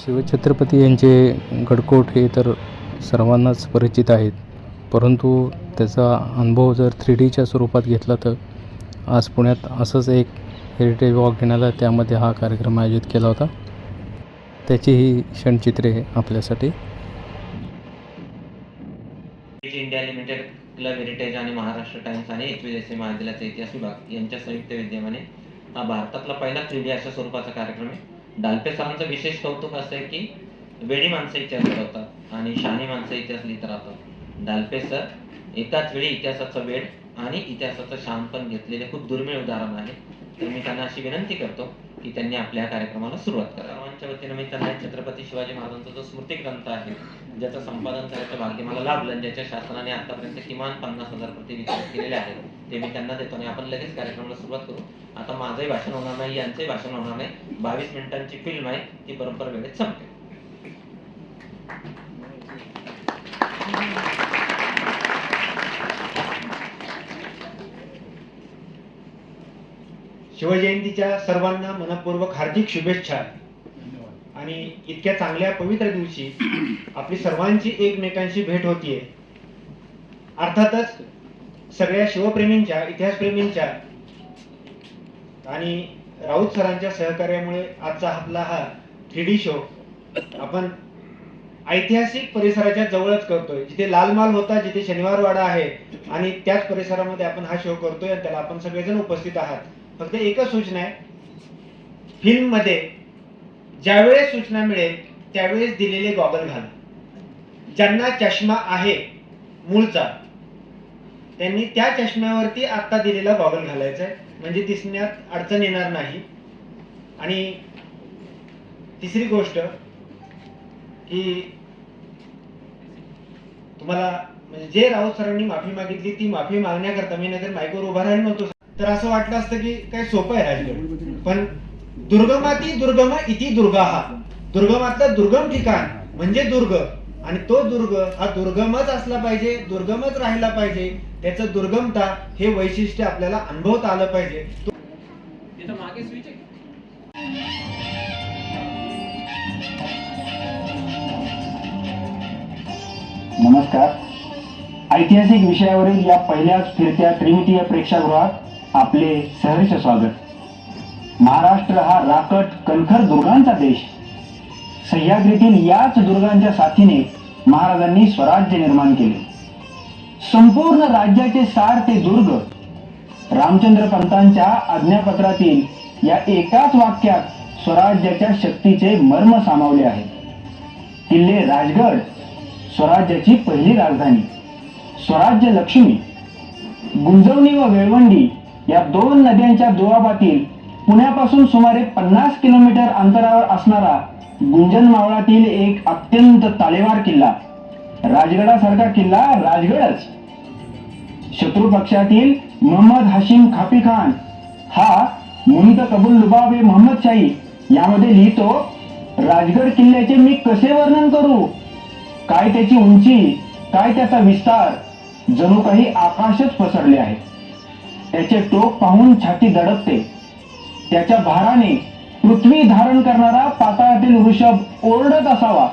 शिवछत्रपती यांचे गडकोट हे तर सर्वांनाच परिचित आहेत. परंतु त्याचा अनुभव जर थ्री डीच्या स्वरूपात घेतला तर आज पुण्यात असंच एक हेरिटेज वॉक घेण्याला त्यामध्ये हा कार्यक्रम आयोजित केला होता. त्याची ही क्षणचित्रे आपल्यासाठी. इंडिया लिमिटेड क्लब हेरिटेज आणि महाराष्ट्र टाइम्स आणि एच व्ही महाविद्यालयाचा इतिहास विभाग यांच्या संयुक्त विद्यमाने हा भारतातला पहिला थ्री डी अशा स्वरूपाचा कार्यक्रम आहे. डाल्पे सरांचं विशेष कौतुक असं आहे की वेडी माणसं इतिहास घडवतात आणि शहाणी माणसं इतिहास लिहित राहतात. डाल्पे सर एकाच वेळी इतिहासाचा वेळ आणि इतिहासाचं शहाणपण घेतलेले खूप दुर्मिळ उदाहरण आहे. तर मी त्यांना अशी विनंती करतो की त्यांनी आपल्या कार्यक्रमाला सुरुवात करा. सर्वांच्या वतीनं मी त्यांना छत्रपती शिवाजी महाराजांचा जो स्मृती ग्रंथ आहे ज्याचं संपादन करायचं भाग्य मला लाभलं ज्याच्या शासनाने आतापर्यंत किमान पन्नास हजार प्रती वितरित केलेले आहेत ते मी त्यांना देतो आणि आपण लगेच कार्यक्रमाला सुरुवात करू. आता माझंही भाषण होणार नाही यांचंही भाषण होणार नाही. बावीस मिनिटांची फिल्म आहे ती बरोबर वेळेत संपते. शिवजयंतीच्या सर्वांना मनपूर्वक हार्दिक शुभेच्छा. आणि इतक्या चांगल्या पवित्र दिवशी आपली सर्वांची एकमेकांशी भेट होतीये. अर्थातच सगळ्या शिवप्रेमींच्या इतिहासप्रेमींच्या आणि राऊत सरांच्या सहकार्यामुळे आजचा आपला हा थ्री डी शो आपण ऐतिहासिक परिसराच्या जवळच करतोय. जिथे लालमाल होता जिथे शनिवारवाडा आहे आणि त्याच परिसरामध्ये आपण हा शो करतोय आणि त्याला आपण सगळेजण उपस्थित आहात. फक्त एकच सूचना आहे. फिल्ममध्ये ज्यावेळेस सूचना मिळेल त्यावेळेस दिलेले गॉगल घाला ज्यांना चष्मा आहे मूळचा त्यांनी त्या चष्म्यावरती आता दिलेला गॉगल घालायचा आहे म्हणजे दिसण्यात अडचण येणार नाही. आणि तिसरी गोष्ट की तुम्हाला म्हणजे जे राऊत सरांनी माफी मागितली ती माफी मागण्याकरता मी नाहीतर माईकवर उभा राहिलो नव्हतो तर असं वाटलं असतं की काय सोपं आहे राजगड. पण दुर्गमाती दुर्गम इति दुर्गाहा दुर्गमातलं दुर्गम ठिकाण म्हणजे दुर्ग. आणि तो दुर्ग हा दुर्गमच असला पाहिजे दुर्गमच राहिला पाहिजे. त्याचं दुर्गमता हे वैशिष्ट्य आपल्याला अनुभवता आलं पाहिजे. नमस्कार. ऐतिहासिक विषयावरील या पहिल्याच फिरत्या त्रिमितीय प्रेक्षागृहात आपले सहर्ष स्वागत. महाराष्ट्र हा राकट कणखर दुर्गांचा देश. सह्याद्रीतील याच दुर्गांच्या साथीने महाराजांनी स्वराज्य निर्माण केले. संपूर्ण राज्याचे सार ते दुर्ग. रामचंद्र पंतांच्या आज्ञापत्रातील या एकाच वाक्यात स्वराज्याच्या शक्तीचे मर्म सामावले आहे किल्ले राजगड स्वराज्याची पहिली राजधानी स्वराज्य लक्ष्मी गुंजवणी व वेळवंडी या दोन नद्यांच्या दुआबातील पुण्यापासून सुमारे पन्नास किलोमीटर अंतरावर असणारा गुंजन मावळातील एक अत्यंत तालेवार किल्ला. राजगडासारखा किल्ला राजगडच. शत्रू पक्षातील मोहम्मद हाशिम खापी खान. हा मुहिद कबूल लुबाबे मोहम्मद शाही. यामध्ये लिहितो राजगड किल्ल्याचे मी कसे वर्णन करू? काय त्याची उंची काय त्याचा विस्तार? जणू काही आकाशच पसरले आहे त्याचे टोक पाहून छाती दडपते त्याच्या भाराने पृथ्वी धारण करणारा पाताळातील वृषभ ओरडत असावा.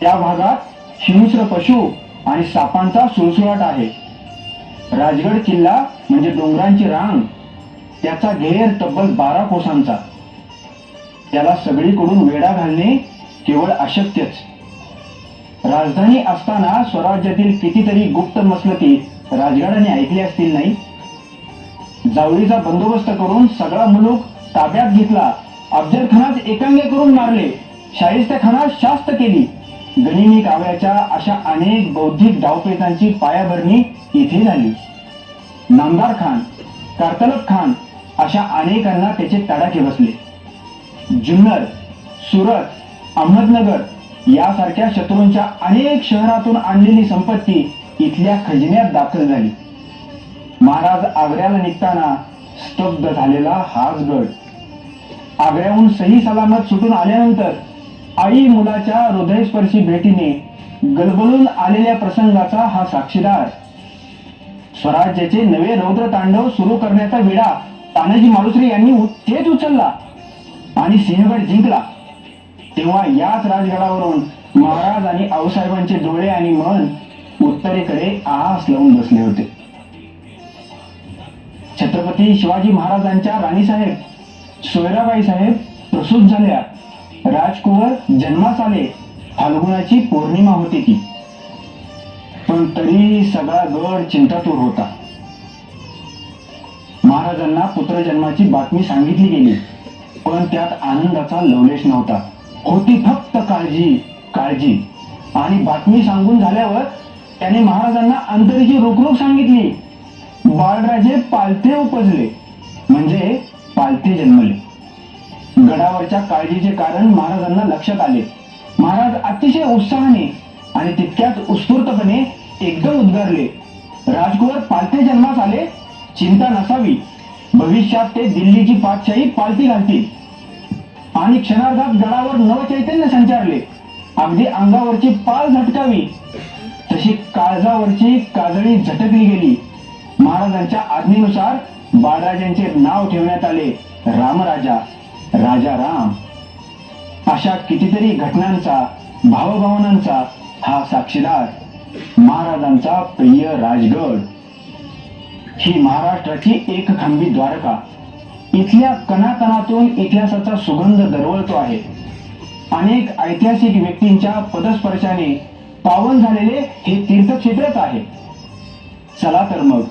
त्या भागात हिंस्र पशु आणि सापांचा सुळसुळाट आहे. राजगड किल्ला म्हणजे डोंगरांची रांग. त्याचा घेर तब्बल बारा कोसांचा. त्याला सगळीकडून वेढा घालणे केवळ अशक्यच. राजधानी असताना स्वराज्यातील कितीतरी गुप्त मसलती राजगडाने ऐकली असतील नाही? जावळीचा बंदोबस्त करून सगळा मुलूक ताब्यात घेतला. अफजल खानास एकांगे करून मारले. शाहिस्ते खानास शास्त केली. गनिमी काव्याच्या अशा अनेक बौद्धिक डावपेचांची पायाभरणी इथे झाली. नामदार खान कारतलब खान अशा अनेकांना त्याचे तडाखे बसले. जुन्नर सुरत अहमदनगर यासारख्या शत्रूंच्या अनेक शहरातून आणलेली संपत्ती इथल्या खजिन्यात दाखल झाली. महाराज आग्र्याला निघताना स्तब्ध झालेला हाच गड. आग्र्याहून सही सलामत सुटून आल्यानंतर आई मुलाच्या हृदयस्पर्शी भेटीने गलबलून आलेल्या प्रसंगाचा हा साक्षीदार स्वराज्याचे नवे रौद्र तांडव सुरू करण्याचा विडा तानाजी मालुसरे यांनी तेच थेट उचलला आणि सिंहगड जिंकला. तेव्हा याच राजगडावरून महाराज आणि आऊसाहेबांचे डोळे आणि मन उत्तरेकडे आस लावून बसले होते. छत्रपती शिवाजी महाराजांच्या राणीसाहेब सोयराबाई साहेब प्रसूत झाल्या. राजकुवर जन्मास आले. फाल्गुनाची पौर्णिमा होती ती. पण तरी सगळा गड चिंतातूर होता. महाराजांना पुत्रजन्माची बातमी सांगितली गेली पण त्यात आनंदाचा लवलेश नव्हता. होती फक्त काळजी काळजी. आणि बातमी सांगून झाल्यावर त्याने महाराजांना अंतरीची रोखरोख सांगितली. बाळराजे पालथे उपजले म्हणजे पालथे जन्मले. गडावरच्या काळजीचे कारण महाराजांना लक्षात आले. महाराज अतिशय उत्साहाने आणि तितक्याच उत्स्फूर्तपणे एकदम उद्गारले. राजकुमार पालते जन्मास आले चिंता नसावी. भविष्यात ते दिल्लीची पातशाही पालती घालतील. आणि क्षणार्धात गडावर नवचैतन्य संचारले. अगदी अंगावरची पाल झटकावी. तशी काळजावरची काजळी झटकली गेली. महाराजांच्या आज्ञेनुसार बाळराजांचे नाव ठेवण्यात आले रामराजा राजा राम. अशा कितीतरी घटनांचा भावभावनांचा हा साक्षीदार महाराजांचा प्रिय राजगड. ही महाराष्ट्राची एकखंबी द्वारका. इथल्या कणाकणातून इतिहासाचा सुगंध दरवळतो आहे. अनेक ऐतिहासिक व्यक्तींच्या पदस्पर्शाने पावन झालेले हे तीर्थक्षेत्रच आहे. चला तर मग.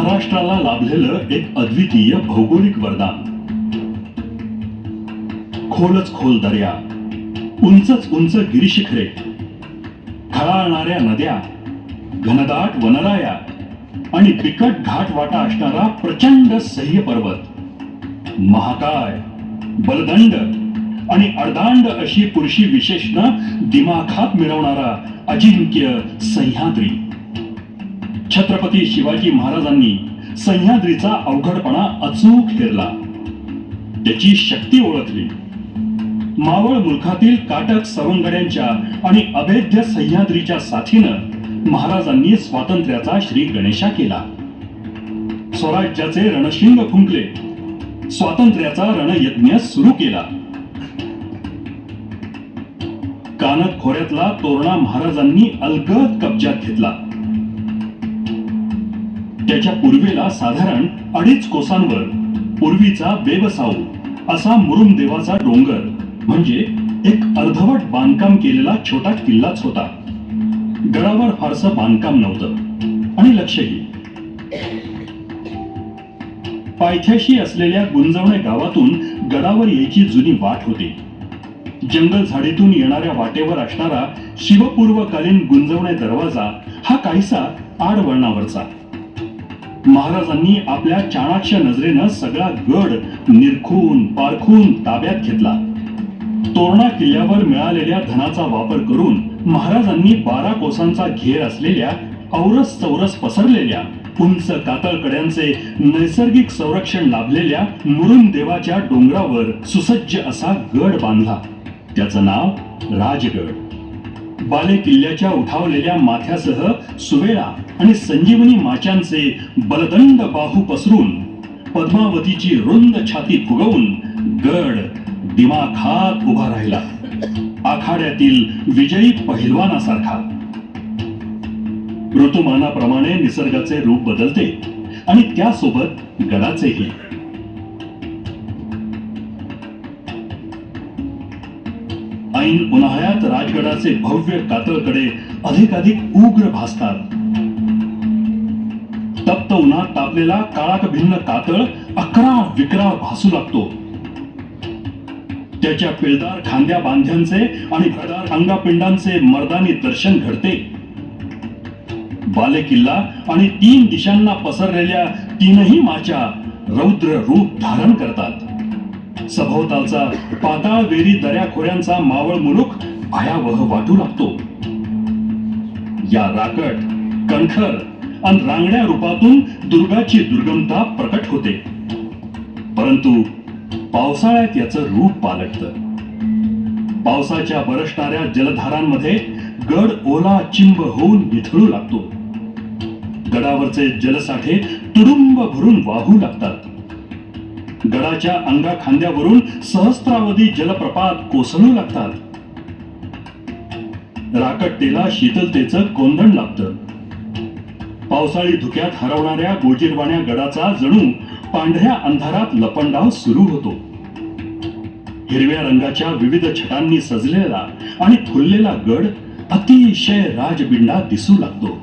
महाराष्ट्राला लाभलेलं एक अद्वितीय भौगोलिक वरदान. खोलच खोल दर्या उंचच उंच गिरिशिखरे खळाळणाऱ्या नद्या घनदाट वनराया आणि बिकट घाट वाटा असणारा प्रचंड सह्य पर्वत. महाकाय बलदंड आणि अर्धांड अशी पुरुषी विशेषण दिमाखात मिळवणारा अजिंक्य सह्याद्री. छत्रपती शिवाजी महाराजांनी सह्याद्रीचा अवघडपणा अचूक फिरला त्याची शक्ती ओळखली. मावळ मुलखातील काटक सवंगड्यांच्या आणि अभेद्य सह्याद्रीच्या साथीनं महाराजांनी स्वातंत्र्याचा श्री गणेशा केला. स्वराज्याचे रणशिंग फुंकले. स्वातंत्र्याचा रणयज्ञ सुरू केला. कानत खोऱ्यातला तोरणा महाराजांनी अलगद कब्जात घेतला. त्याच्या पूर्वेला साधारण अडीच कोसांवर पूर्वीचा बेबसाऊ असा मुरुम देवाचा डोंगर म्हणजे एक अर्धवट बांधकाम केलेला छोटा किल्लाच होता. गडावर फारसं बांधकाम नव्हतं. आणि लक्षही. पायथ्याशी असलेल्या गुंजवणे गावातून गडावर यायची जुनी वाट होती. जंगल झाडीतून येणाऱ्या वाटेवर असणारा शिवपूर्वकालीन गुंजवणे दरवाजा हा काहीसा आडवळणावरचा. महाराजांनी आपल्या चाणाक्ष नजरेनं सगळा गड निरखून पारखून ताब्यात घेतला. तोरणा किल्ल्यावर मिळालेल्या धनाचा वापर करून महाराजांनी बारा कोसांचा घेर असलेल्या औरस चौरस पसरलेल्या उंच कातळकड्यांचे नैसर्गिक संरक्षण लाभलेल्या मुरुम देवाच्या डोंगरावर सुसज्ज असा गड बांधला. त्याचं नाव राजगड. बाले किल्ल्याच्या उठावलेल्या माथ्यासह सुवेळा आणि संजीवनी माचांचे बलदंड बाहू पसरून पद्मावतीची रुंद छाती फुगवून गड दिमाखात उभा राहिला. आखाड्यातील विजयी पहिलवानासारखा. ऋतुमानाप्रमाणे निसर्गाचे रूप बदलते आणि त्यासोबत गडाचेही. ऐन उन्हाळ्यात राजगडाचे भव्य कातळकडे अधिकाधिक उग्र भासतात. तप्त उन्हात तापलेला काळाक भिन्न कातळ अकरा विकराळ भासू लागतो. त्याच्या पिळदार खांद्या बांध्यांचे आणि भरदार अंगापिंडांचे मर्दानी दर्शन घडते. बाले किल्ला आणि तीन दिशांना पसरलेल्या तीनही माच्या रौद्र रूप धारण करतात. सभोवतालचा पाताळ वेरी दऱ्याखोऱ्यांचा मावळ मुलूक भयावह वाटू लागतो. या राकट कणखर आणि रांगड्या रूपातून दुर्गाची दुर्गमता प्रकट होते. परंतु पावसाळ्यात याचं रूप पालटतं. पावसाच्या बरसणाऱ्या जलधारांमध्ये गड ओला चिंब होऊन निथळू लागतो. गडावरचे जलसाठे तुडुंब भरून वाहू लागतात. गडाच्या अंगा खांद्यावरून सहस्त्रावधी जलप्रपात कोसळू लागतात. राकटतेला शीतलतेचं कोंदण लागतं. पावसाळी धुक्यात हरवणाऱ्या गोजीरवाण्या गडाचा जणू पांढऱ्या अंधारात लपंडाव सुरू होतो. हिरव्या रंगाच्या विविध छटांनी सजलेला आणि फुललेला गड अतिशय राजबिंडा दिसू लागतो.